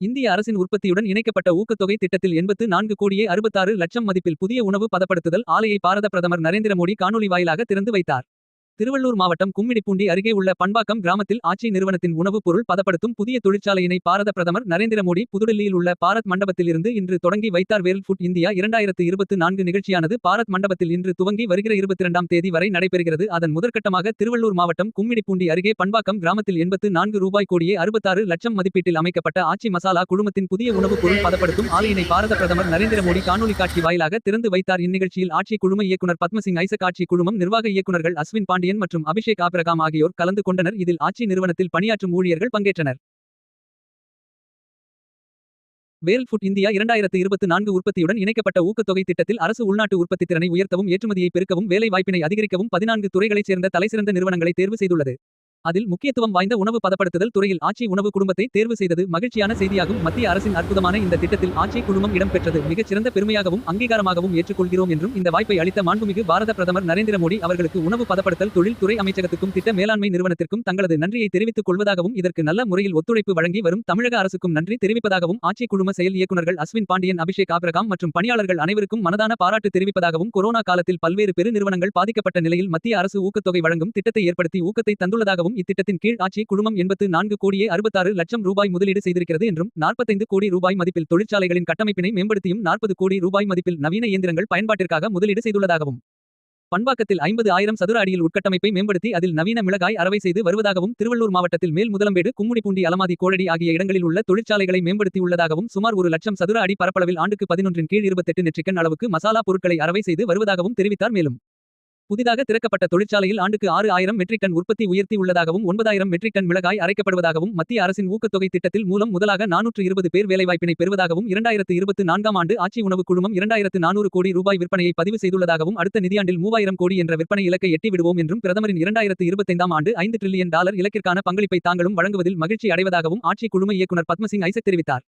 இந்திய அரசின் உற்பத்தியுடன் இணைக்கப்பட்ட ஊக்கத்தொகை திட்டத்தில் எண்பத்து நான்கு கோடியே அறுபத்தாறு லட்சம் மதிப்பில் புதிய உணவு பதப்படுத்துதல் ஆலையை பாரத பிரதமர் நரேந்திர மோடி காணொலி வாயிலாக திறந்து வைத்தார். திருவள்ளூர் மாவட்டம் கும்மிடிப்பூண்டி அருகே உள்ள பண்பாக்கம் கிராமத்தில் ஆட்சி நிறுவனத்தின் உணவுப் பொருள் பதப்படுத்தும் புதிய தொழிற்சாலையினை பாரத பிரதமர் நரேந்திர மோடி புதுடில்லியில் உள்ள பாரத் மண்டபத்திலிருந்து இன்று தொடங்கி வைத்தார் வேர்ல்ட் ஃபுட் இந்தியா இரண்டாயிரத்து இருபத்தி நான்கு நிகழ்ச்சியானது பாரத் மண்டபத்தில் இன்று துவங்கி வருகிற இருபத்தி இரண்டாம் தேதி வரை நடைபெறுகிறது. அதன் முதற்கட்டமாக திருவள்ளூர் மாவட்டம் கும்மிடிப்பூண்டி அருகே பண்பாக்கம் கிராமத்தில் எண்பத்து நான்கு ரூபாய் கோடியே அறுபத்தாறு லட்சம் மதிப்பீட்டில் அமைக்கப்பட்ட ஆச்சி மசாலா குழுமத்தின் புதிய உணவுப் பொருள் பதப்படுத்தும் ஆலையினை பாரத பிரதமர் நரேந்திர மோடி காணொலி காட்சி வாயிலாக திறந்து வைத்தார். இந்நிகழ்ச்சியில் ஆட்சி குழும இயக்குனர் பத்மசிங் ஐசக் ஆட்சி குழுமம் நிர்வாக இயக்குநர்கள் அஸ்வின் பாண்டியன் மற்றும் அபிஷேக் ஆபிரகாம் ஆகியோர் கலந்து கொண்டனர். இதில் ஆட்சி நிறுவனத்தில் பணியாற்றும் ஊழியர்கள் பங்கேற்றனர். வேல் ஃபுட் இந்தியா இரண்டாயிரத்து இருபத்தி நான்கு உற்பத்தியுடன் இணைக்கப்பட்ட ஊக்கத்தொகை திட்டத்தில் அரசு உள்நாட்டு உற்பத்தி திறனை உயர்த்தவும் ஏற்றுமதியை பெருக்கவும் வேலை வாய்ப்பினை அதிகரிக்கவும் பதினான்கு துறைகளைச் சேர்ந்த தலைசிறந்த நிறுவனங்களை தேர்வு செய்துள்ளது. அதில் முக்கியத்துவம் வாய்ந்த உணவு பதப்படுத்துதல் துறையில் ஆட்சி உணவு குடும்பத்தை தேர்வு செய்தது மகிழ்ச்சியான செய்தியாகும். மத்திய அரசின் அற்புதமான இந்த திட்டத்தில் ஆட்சி குழுமம் இடம்பெற்றது. மிகச் சிறந்த பெருமையாகவும் அங்கீகாரமாகவும் ஏற்றுக்கொள்கிறோம் என்றும் இந்த வாய்ப்பை அளித்த மாண்புமிகு பாரத பிரதமர் நரேந்திர மோடி அவர்களுக்கு உணவு பதப்படுத்தல் தொழில் துறை அமைச்சகத்துக்கும் திட்ட மேலாண்மை நிறுவனத்திற்கும் தங்களது நன்றியை தெரிவித்துக் கொள்வதாகவும் இதற்கு நல்ல முறையில் ஒத்துழைப்பு வழங்கி வரும் தமிழக அரசுக்கும் நன்றி தெரிவிப்பதாகவும் ஆட்சி குழும செயல் இயக்குநர்கள் அஸ்வின் பாண்டியன் அபிஷேக் ஆபிரகாம் மற்றும் பணியாளர்கள் அனைவருக்கும் மனதான பாராட்டு தெரிவிப்பதாகவும் கொரோனா காலத்தில் பல்வேறு பெரு நிறுவனங்கள் பாதிக்கப்பட்ட நிலையில் மத்திய அரசு ஊக்கத்தொகை வழங்கும் திட்டத்தை ஏற்படுத்தி ஊக்கத்தை தந்துள்ளதாகவும் இத்திட்டத்தின் கீழ் ஆட்சி குழுமம் எண்பத்து நான்கு கோடியே அறுபத்தாறு லட்சம் ரூபாய் முதலீடு செய்திருக்கிறது என்றும் நாற்பத்தைந்து கோடி ரூபாய் மதிப்பில் தொழிற்சாலைகளின் கட்டமைப்பினை மேம்படுத்தியும் நாற்பது கோடி ரூபாய் மதிப்பில் நவீன இயந்திரங்கள் பயன்பாட்டிற்காக முதலீடு செய்துள்ளதாகவும். பண்பாக்கத்தில் ஐம்பது ஆயிரம் சதுர அடியில் உட்கட்டமைப்பை மேம்படுத்தி அதில் நவீன மிளகாய் அறவை செய்து வருவதாகவும் திருவள்ளூர் மாவட்டத்தில் மேல் முதலம்பேடு கும்முடிப்பூண்டி அலமாதி கோழடி ஆகிய இடங்களில் உள்ள தொழிற்சாலைகளை மேம்படுத்தியுள்ளதாகவும் சுமார் ஒரு லட்சம் சதுர அடி பரப்பளவில் ஆண்டுக்கு பதினொன்றின் கீழ் இருபத்தெட்டு நெற்றிக்கன் அளவுக்கு மசாலா பொருட்களை அறவை செய்து வருவதாகவும் தெரிவித்தார் மேலும். புதிதாக திறக்கப்பட்ட தொழிற்சாலையில் ஆண்டுக்கு ஆறு ஆயிரம் மெட்ரிக் டன் உற்பத்தி உயர்த்தி உள்ளதாகவும் ஒன்பதாயிரம் மெட்ரிக் டன் மிளகாய் அரைக்கப்படுவதாகவும் மத்திய அரசின் ஊக்கத்தொகை திட்டத்தில் மூலம் முதலாக நானூற்று இருபது பேர் வேலைவாய்ப்பினை பெறுவதாகவும் இரண்டாயிரத்து இருபத்தி நான்காம் ஆண்டு ஆட்சி உணவு குழுமம் இரண்டாயிரத்து நானூறு கோடி ரூபாய் விற்பனையை பதிவு செய்துள்ளதாகவும் அடுத்த நிதியாண்டில் மூவாயிரம் கோடி என்ற விற்பனை இலக்கை எட்டிவிடுவோம் என்றும் பிரதமரின் இரண்டாயிரத்து இருபத்தைந்தாம் ஆண்டு ஐந்து டிரில்லியன் டாலர் இலக்கிற்கான பங்களிப்பை தாங்களும் வழங்குவதில் மகிழ்ச்சி அடைவதாகவும் ஆட்சி குழும இயக்குனர் பத்மசிங் ஐசக் தெரிவித்தார்.